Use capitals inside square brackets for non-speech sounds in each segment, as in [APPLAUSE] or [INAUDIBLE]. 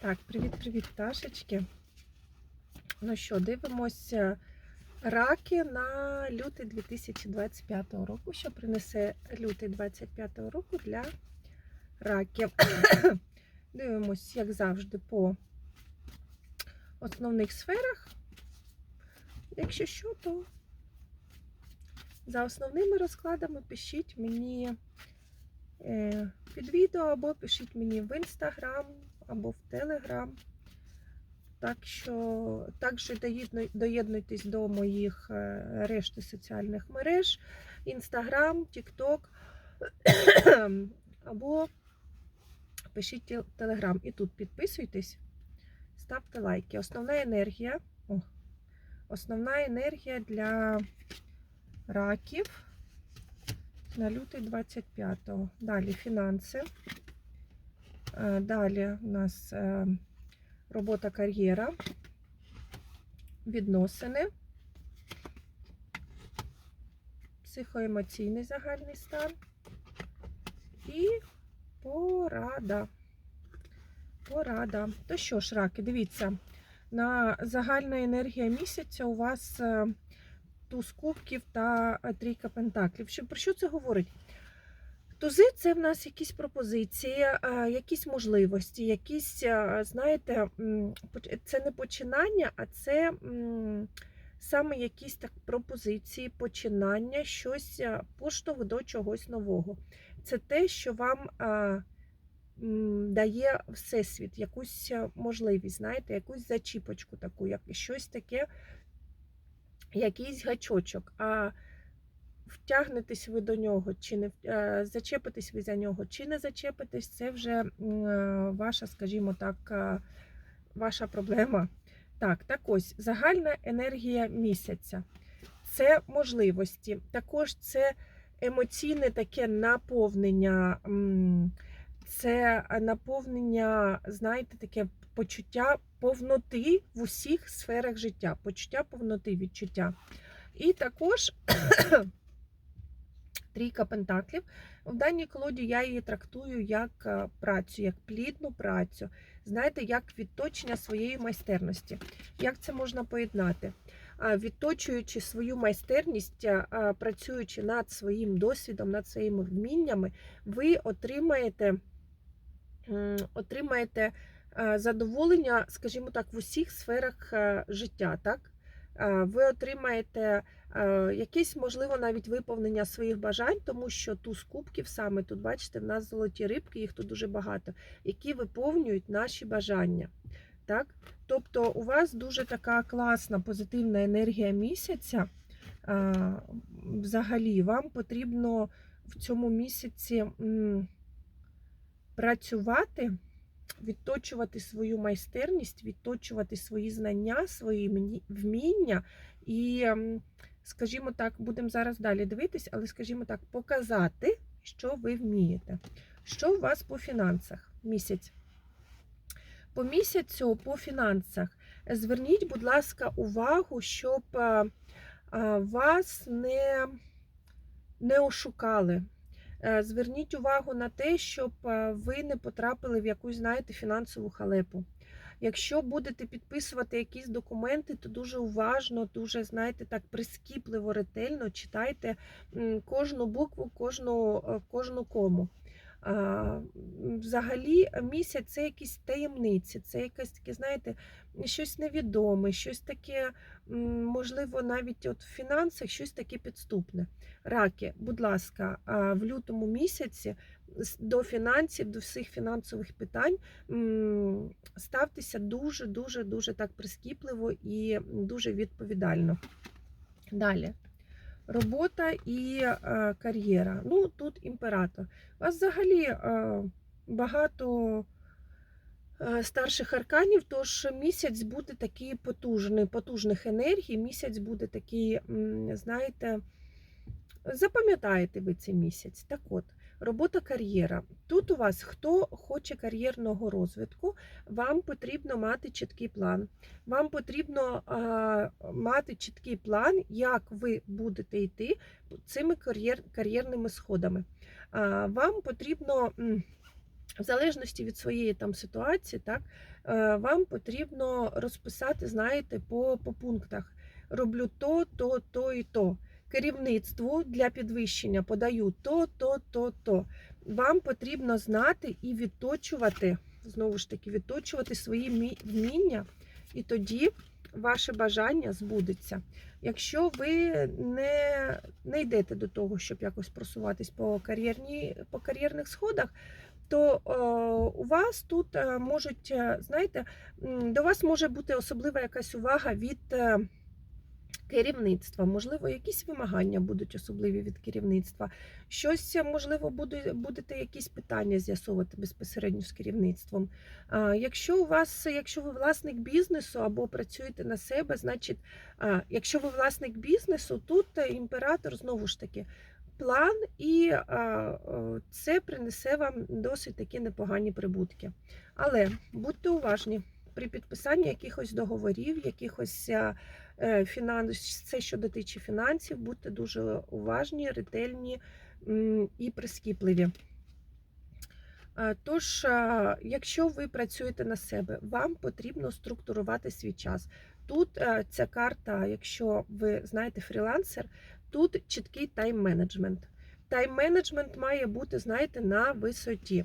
Так, привіт-привіт, пташечки. Ну що, дивимося раки на лютий 2025 року. Що принесе лютий 2025 року для раків? [COUGHS] Дивимось, як завжди, по основних сферах. Якщо що, то за основними розкладами пишіть мені е, під відео або пишіть мені в інстаграм або в Телеграм. Так що також доєднуйтесь до моїх е, решти соціальних мереж: Інстаграм, Тікток [COUGHS] або пишіть тел- Телеграм. І тут підписуйтесь, ставте лайки. Основна енергія. О, основна енергія для раків на лютий 25-го. Далі фінанси. Е, Далі у нас е, робота кар'єра, відносини, психоемоційний загальний стан і порада. Порада. То що ж, раки, дивіться, на загальна енергія місяця у вас е, туз кубків та трійка пентаклів. Про що це говорить? Тузи це в нас якісь пропозиції, якісь можливості, якісь, знаєте, це не починання, а це саме якісь так пропозиції, починання, щось поштовх до чогось нового. Це те, що вам дає всесвіт, якусь можливість, знаєте, якусь зачіпочку таку, як щось таке, якийсь гачочок. А втягнетесь ви до нього, чи не е, зачепитесь ви за нього, чи не зачепитесь, це вже е, ваша, скажімо так, е, ваша проблема. Так, так ось загальна енергія місяця. Це можливості. Також це емоційне таке наповнення. Це наповнення, знаєте, таке почуття повноти в усіх сферах життя, почуття повноти, відчуття. І також трійка пентаклів. В даній колоді я її трактую як е, працю, як плідну працю. Знаєте, як відточення своєї майстерності. Як це можна поєднати? Відточуючи свою майстерність, а, працюючи над своїм досвідом, над своїми вміннями, ви отримаєте, отримаєте задоволення, скажімо так, в усіх сферах життя. Так? А, Ви отримаєте е, якесь, можливо, навіть виповнення своїх бажань, тому що туз кубків саме тут, бачите, в нас золоті рибки, їх тут дуже багато, які виповнюють наші бажання. Так? Тобто у вас дуже така класна позитивна енергія місяця. Взагалі, вам потрібно в цьому місяці працювати, відточувати свою майстерність, відточувати свої знання, свої вміння і, скажімо так, будемо зараз далі дивитись, але, скажімо так, показати, що ви вмієте. Що у вас по фінансах місяць? По місяцю по фінансах зверніть, будь ласка, увагу, щоб вас не, не ошукали. Е, Зверніть увагу на те, щоб е, ви не потрапили в якусь, знаєте, фінансову халепу. Якщо будете підписувати якісь документи, то дуже уважно, дуже, знаєте, так прискіпливо, ретельно читайте кожну букву, кожну, е, кожну кому. М, Взагалі, місяць це якісь таємниці, це якесь таке, знаєте, щось невідоме, щось таке, можливо, навіть от в фінансах щось таке підступне. Раки, будь ласка, в лютому місяці до фінансів, до всіх фінансових питань ставтеся дуже, дуже, дуже так прискіпливо і дуже відповідально. Далі. Робота і е, кар'єра. Ну, тут імператор. У вас взагалі е, багато е, старших арканів, тож місяць буде такий потужний, потужних енергій. Місяць буде такий, знаєте, запам'ятаєте ви цей місяць. Так от, робота кар'єра. Тут у вас хто хоче кар'єрного розвитку, вам потрібно мати чіткий план. Вам потрібно а, мати чіткий план, як ви будете йти цими кар'єр, кар'єрними сходами. А, вам потрібно в залежності від своєї там ситуації, так, е, вам потрібно розписати, знаєте, по, по пунктах. Роблю то, то, то і то. Керівництву для підвищення подаю то, то, то, то. Вам потрібно знати і відточувати, знову ж таки, відточувати свої вміння, і тоді ваше бажання збудеться. Якщо ви не, не йдете до того, щоб якось просуватись по, кар'єрні, по кар'єрних сходах, то е, у вас тут е, можуть, е, знаєте, до вас може бути особлива якась увага від керівництва, можливо, якісь вимагання будуть особливі від керівництва. Щось, е, можливо, буде, будете якісь питання з'ясовувати безпосередньо з керівництвом. А, Якщо у вас, якщо ви власник бізнесу або працюєте на себе, значить, а, якщо ви власник бізнесу, тут е, імператор знову ж таки. План, і а, це принесе вам досить такі непогані прибутки. Але будьте уважні при підписанні якихось договорів, якихось а, е, фінанс, все, що дотиче фінансів, будьте дуже уважні, ретельні і прискіпливі. Тож, якщо ви працюєте на себе, вам потрібно структурувати свій час. Тут е, ця карта, якщо ви знаєте фрілансер, тут чіткий тайм-менеджмент. Тайм-менеджмент має бути, знаєте, на висоті.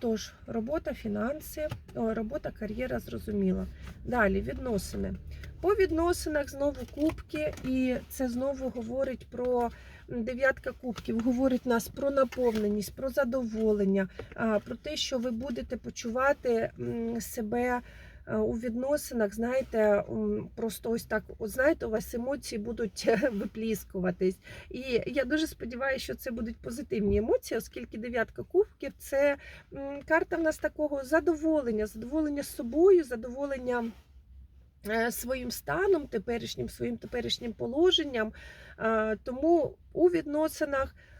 Тож, робота, фінанси, о, робота, кар'єра зрозуміла. Далі відносини. По відносинах знову кубки, і це знову говорить про дев'ятка кубків, говорить нас про наповненість, про задоволення, про те, що ви будете почувати себе у відносинах, знаєте, просто ось так, от знаєте, у вас емоції будуть [LAUGHS] випліскуватись. І я дуже сподіваюся, що це будуть позитивні емоції, оскільки дев'ятка кубків це карта в нас такого задоволення, задоволення собою, задоволення. е, Своїм станом, теперішнім своїм теперішнім положенням. Е, Тому у відносинах е,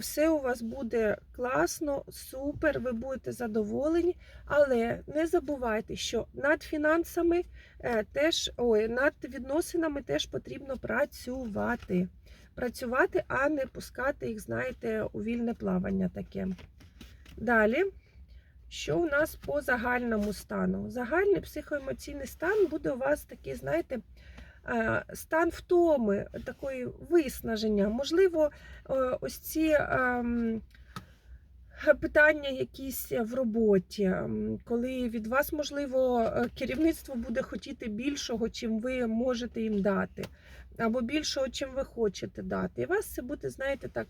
все у вас буде класно, супер, ви будете задоволені, але не забувайте, що над фінансами е, теж ой, над відносинами теж потрібно працювати. Працювати, а не пускати їх, знаєте, у вільне плавання таке. Далі. Що у нас по загальному стану? Загальний психоемоційний стан буде у вас такий, знаєте, стан втоми, такої виснаження. Можливо, е, ось ці ем, питання якісь в роботі, ем, коли від вас, можливо, е, керівництво буде хотіти більшого, чим ви можете їм дати, або більшого, чим ви хочете дати. І вас це буде, знаєте, так.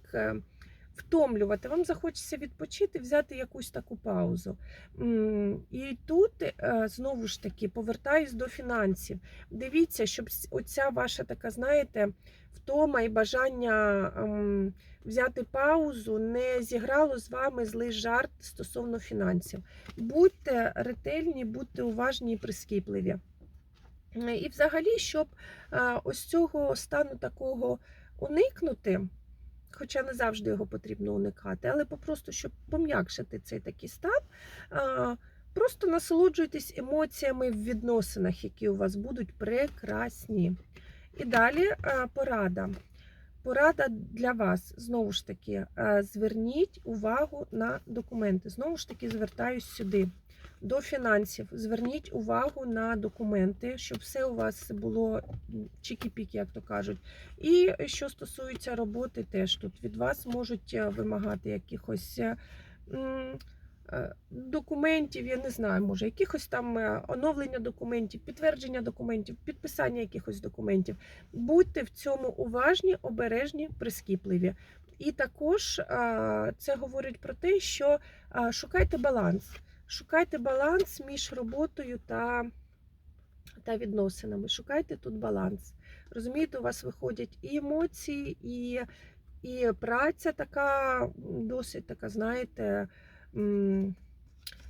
Втомлювати, вам захочеться відпочити, взяти якусь таку паузу. І тут е, знову ж таки повертаюсь до фінансів. Дивіться, щоб оця ваша така, знаєте, втома і бажання ем, взяти паузу не зіграло з вами злий жарт стосовно фінансів. Будьте ретельні, будьте уважні і прискіпливі. І взагалі, щоб е, ось цього стану такого уникнути. Хоча не завжди його потрібно уникати, але попросту, щоб пом'якшити цей такий стан, просто насолоджуйтесь емоціями в відносинах, які у вас будуть прекрасні. І далі порада. Порада для вас знову ж таки, зверніть увагу на документи. Знову ж таки, звертаюсь сюди. До фінансів зверніть увагу на документи, щоб все у вас було чікі-піки, як то кажуть. І що стосується роботи, теж тут від вас можуть е, вимагати якихось е, е, документів, я не знаю, може, якихось там оновлення документів, підтвердження документів, підписання якихось документів. Будьте в цьому уважні, обережні, прискіпливі. І також це говорить про те, що шукайте баланс. Шукайте баланс між роботою та, та відносинами. Шукайте тут баланс. Розумієте, у вас виходять і емоції, і, і праця така досить така, знаєте.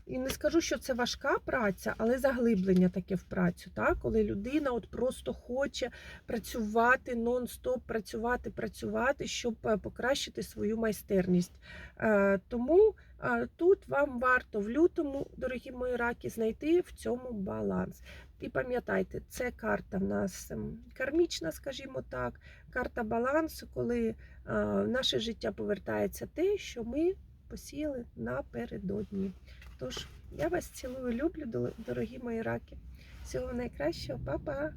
І не скажу, що це важка праця, але заглиблення таке в працю, так? коли людина от просто хоче працювати нон-стоп, працювати, працювати, щоб е, покращити свою майстерність. Е, Тому е, тут вам варто в лютому, дорогі мої раки, знайти в цьому баланс. І пам'ятайте, це карта в нас ем, кармічна, скажімо так, карта балансу, коли наше життя повертається те, що ми посіяли напередодні. Тож я вас цілую, люблю, дорогі мої раки. Всього найкращого, па-па!